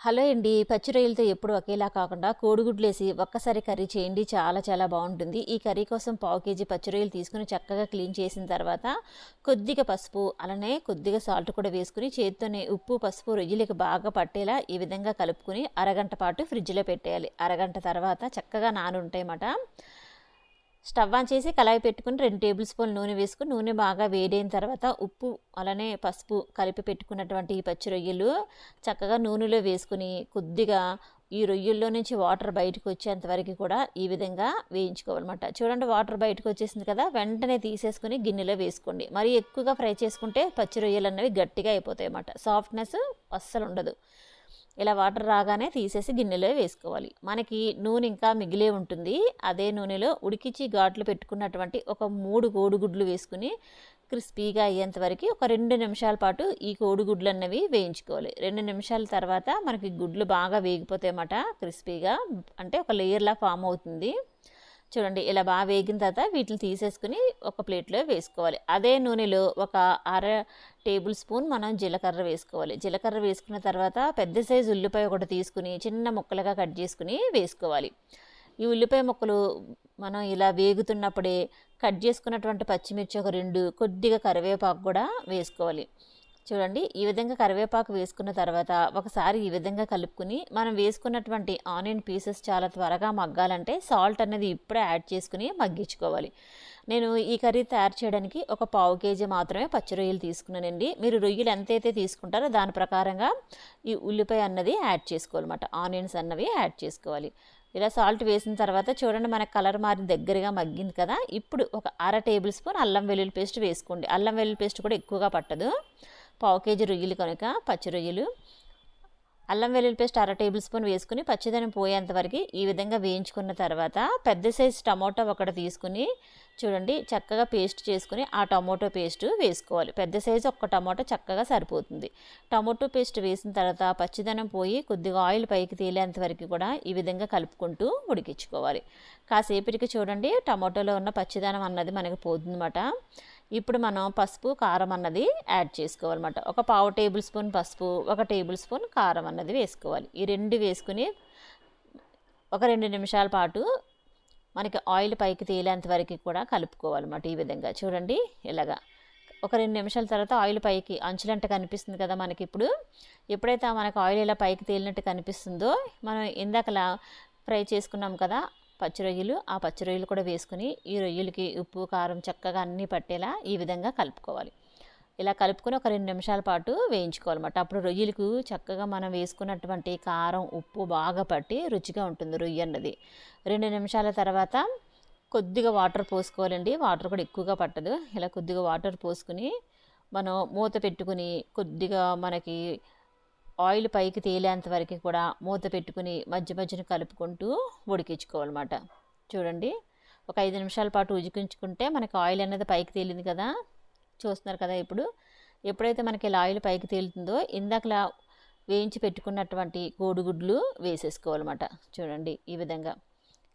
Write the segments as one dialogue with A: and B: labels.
A: Hello అండి. పచ్చి రొయ్యలతో ఎప్పుడు ఒకేలా కాకుండా కోడిగుడ్లు వేసి ఒక్కసారి కర్రీ చేయండి. చాలా చాలా బాగుంటుంది. ఈ కర్రీ కోసం పావు కేజీ పచ్చి రొయ్యలు తీసుకుని చక్కగా క్లీన్ చేసిన తర్వాత కొద్దిగా పసుపు అలానే కొద్దిగా సాల్ట్ కూడా వేసుకుని చేతితోనే ఉప్పు పసుపు రొయ్యలకి బాగా పట్టేలా ఈ విధంగా కలుపుకుని అరగంట పాటు ఫ్రిడ్జ్లో పెట్టేయాలి. అరగంట తర్వాత చక్కగా నానుంటాయన్నమాట. స్టవ్ ఆన్ చేసి కలాయి పెట్టుకుని రెండు టేబుల్ స్పూన్ నూనె వేసుకుని నూనె బాగా వేడైన తర్వాత ఉప్పు అలానే పసుపు కలిపి పెట్టుకున్నటువంటి ఈ పచ్చి రొయ్యలు చక్కగా నూనెలో వేసుకుని కొద్దిగా ఈ రొయ్యల్లో నుంచి వాటర్ బయటకు వచ్చేంత వరకు కూడా ఈ విధంగా వేయించుకోవాలన్నమాట. చూడండి వాటర్ బయటకు వచ్చేసింది కదా వెంటనే తీసేసుకుని గిన్నెలో వేసుకోండి. మరి ఎక్కువగా ఫ్రై చేసుకుంటే పచ్చి రొయ్యలు అనేవి గట్టిగా అయిపోతాయి అన్నమాట సాఫ్ట్నెస్ అస్సలు ఉండదు. ఇలా వాటర్ రాగానే తీసేసి గిన్నెలో వేసుకోవాలి. మనకి నూనె ఇంకా మిగిలే ఉంటుంది. అదే నూనెలో ఉడికించి ఘాట్లు పెట్టుకున్నటువంటి ఒక మూడు కోడిగుడ్లు వేసుకుని క్రిస్పీగా అయ్యేంత వరకు ఒక రెండు నిమిషాల పాటు ఈ కోడిగుడ్లు అన్నవి వేయించుకోవాలి. రెండు నిమిషాల తర్వాత మనకి గుడ్లు బాగా వేగిపోతాయి అన్నమాట క్రిస్పీగా. అంటే ఒక లేయర్లా ఫామ్ అవుతుంది. చూడండి ఇలా బాగా వేగిన తర్వాత వీటిని తీసేసుకుని ఒక ప్లేట్లో వేసుకోవాలి. అదే నూనెలో ఒక అర టేబుల్ స్పూన్ మనం జీలకర్ర వేసుకోవాలి. జీలకర్ర వేసుకున్న తర్వాత పెద్ద సైజు ఉల్లిపాయ ఒకటి తీసుకుని చిన్న ముక్కలుగా కట్ చేసుకుని వేసుకోవాలి. ఈ ఉల్లిపాయ ముక్కలు మనం ఇలా వేగుతున్నప్పుడే కట్ చేసుకున్నటువంటి పచ్చిమిర్చి ఒక రెండు కొద్దిగా కరివేపాకు కూడా వేసుకోవాలి. చూడండి ఈ విధంగా కరివేపాకు వేసుకున్న తర్వాత ఒకసారి ఈ విధంగా కలుపుకుని మనం వేసుకున్నటువంటి ఆనియన్ పీసెస్ చాలా త్వరగా మగ్గాలంటే సాల్ట్ అనేది ఇప్పుడే యాడ్ చేసుకుని మగ్గించుకోవాలి. నేను ఈ కర్రీ తయారు చేయడానికి ఒక పావు కేజీ మాత్రమే పచ్చి రొయ్యలు తీసుకున్నానండి. మీరు రొయ్యలు ఎంతైతే తీసుకుంటారో దాని ప్రకారంగా ఈ ఉల్లిపాయ అన్నది యాడ్ చేసుకోవాలన్నమాట. ఆనియన్స్ అన్నవి యాడ్ చేసుకోవాలి. ఇలా సాల్ట్ వేసిన తర్వాత చూడండి మనకు కలర్ మారి దగ్గరగా మగ్గింది కదా. ఇప్పుడు ఒక అర టేబుల్ స్పూన్ అల్లం వెల్లుల్లి పేస్ట్ వేసుకోండి. అల్లం వెల్లుల్లి పేస్ట్ కూడా ఎక్కువగా పట్టదు. పావు కేజీ రొయ్యలు కనుక పచ్చి రొయ్యలు. అల్లం వెల్లుల్లి పేస్ట్ అర టేబుల్ స్పూన్ వేసుకుని పచ్చిదనం పోయేంత వరకు ఈ విధంగా వేయించుకున్న తర్వాత పెద్ద సైజు టమాటో ఒకటి తీసుకుని చూడండి చక్కగా పేస్ట్ చేసుకుని ఆ టమాటో పేస్ట్ వేసుకోవాలి. పెద్ద సైజు ఒక్క టమాటో చక్కగా సరిపోతుంది. టమాటో పేస్ట్ వేసిన తర్వాత పచ్చిదనం పోయి కొద్దిగా ఆయిల్ పైకి తేలేంత వరకు కూడా ఈ విధంగా కలుపుకుంటూ ఉడికించుకోవాలి. కాసేపటికి చూడండి టమాటోలో ఉన్న పచ్చిదనం అన్నది మనకి పోతుందన్నమాట. ఇప్పుడు మనం పసుపు కారం అన్నది యాడ్ చేసుకోవాలన్నమాట. ఒక పావు టేబుల్ స్పూన్ పసుపు ఒక టేబుల్ స్పూన్ కారం అన్నది వేసుకోవాలి. ఈ రెండు వేసుకుని ఒక రెండు నిమిషాల పాటు మనకి ఆయిల్ పైకి తేలేంత వరకు కూడా కలుపుకోవాలన్నమాట ఈ విధంగా. చూడండి ఇలాగా. ఒక రెండు నిమిషాల తర్వాత ఆయిల్ పైకి అంచులంట కనిపిస్తుంది కదా మనకి ఇప్పుడు. ఎప్పుడైతే మనకు ఆయిల్ ఇలా పైకి తేలినట్టు కనిపిస్తుందో మనం ఇందాకలా ఫ్రై చేసుకున్నాం కదా పచ్చి రొయ్యలు ఆ పచ్చి రొయ్యలు కూడా వేసుకుని ఈ రొయ్యలకి ఉప్పు కారం చక్కగా అన్నీ పట్టేలా ఈ విధంగా కలుపుకోవాలి. ఇలా కలుపుకొని ఒక రెండు నిమిషాల పాటు వేయించుకోవాలన్నమాట. అప్పుడు రొయ్యలకు చక్కగా మనం వేసుకున్నటువంటి కారం ఉప్పు బాగా పట్టి రుచిగా ఉంటుంది రొయ్య అన్నది. రెండు నిమిషాల తర్వాత కొద్దిగా వాటర్ పోసుకోవాలండి. వాటర్ కూడా ఎక్కువగా పట్టదు. ఇలా కొద్దిగా వాటర్ పోసుకుని మనం మూత పెట్టుకుని కొద్దిగా మనకి ఆయిల్ పైకి తేలేంత వరకు కూడా మూత పెట్టుకుని మధ్య మధ్యన కలుపుకుంటూ ఉడికించుకోవాలన్నమాట. చూడండి ఒక ఐదు నిమిషాల పాటు ఉడికించుకుంటే మనకి ఆయిల్ అనేది పైకి తేలింది కదా? చూస్తున్నారు కదా ఇప్పుడు? ఎప్పుడైతే మనకి ఇలా ఆయిల్ పైకి తేలుతుందో ఇందాకలా వేయించి పెట్టుకున్నటువంటి కోడిగుడ్లు వేసేసుకోవాలన్నమాట. చూడండి ఈ విధంగా.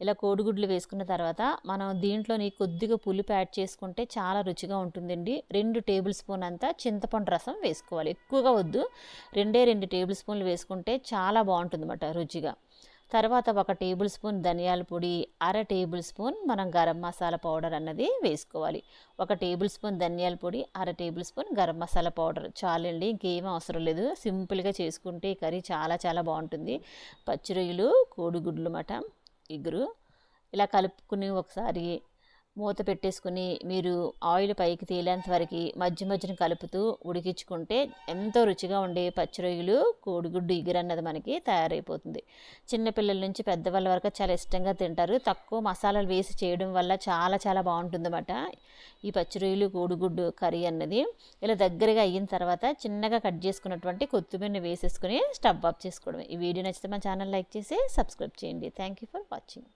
A: ఇలా కోడిగుడ్లు వేసుకున్న తర్వాత మనం దీంట్లోని కొద్దిగా పులుపు యాడ్ చేసుకుంటే చాలా రుచిగా ఉంటుందండి. రెండు టేబుల్ స్పూన్ అంతా చింతపండు రసం వేసుకోవాలి. ఎక్కువగా వద్దు. రెండే రెండు టేబుల్ స్పూన్లు వేసుకుంటే చాలా బాగుంటుందన్నమాట రుచిగా. తర్వాత ఒక టేబుల్ స్పూన్ ధనియాల పొడి అర టేబుల్ స్పూన్ మనం గరం మసాలా పౌడర్ అన్నది వేసుకోవాలి. ఒక టేబుల్ స్పూన్ ధనియాల పొడి అర tablespoon garam masala powder చాలండి. ఇంకేం అవసరం లేదు. సింపుల్గా చేసుకుంటే ఈ కర్రీ చాలా చాలా బాగుంటుంది. పచ్చి రొయ్యలు కోడిగుడ్లు మాట ఇగురు. ఇలా కలుపుకుని ఒకసారి మూత పెట్టేసుకుని మీరు ఆయిల్ పైకి తేలేంత వరకు మధ్య మధ్యన కలుపుతూ ఉడికించుకుంటే ఎంతో రుచిగా ఉండే పచ్చి రొయ్యలు కోడిగుడ్డు ఇగురు అన్నది మనకి తయారైపోతుంది. చిన్నపిల్లల నుంచి పెద్దవాళ్ళ వరకు చాలా ఇష్టంగా తింటారు. తక్కువ మసాలాలు వేసి చేయడం వల్ల చాలా చాలా బాగుంటుందన్నమాట ఈ పచ్చి రొయ్యలు కోడిగుడ్డు కర్రీ అన్నది. ఇలా దగ్గరగా అయిన తర్వాత చిన్నగా కట్ చేసుకున్నటువంటి కొత్తిమీరని వేసేసుకుని స్టవ్ ఆఫ్ చేసుకోవడం ఈ వీడియో నచ్చితే మా ఛానల్ లైక్ చేసి సబ్స్క్రైబ్ చేయండి. Thank you for watching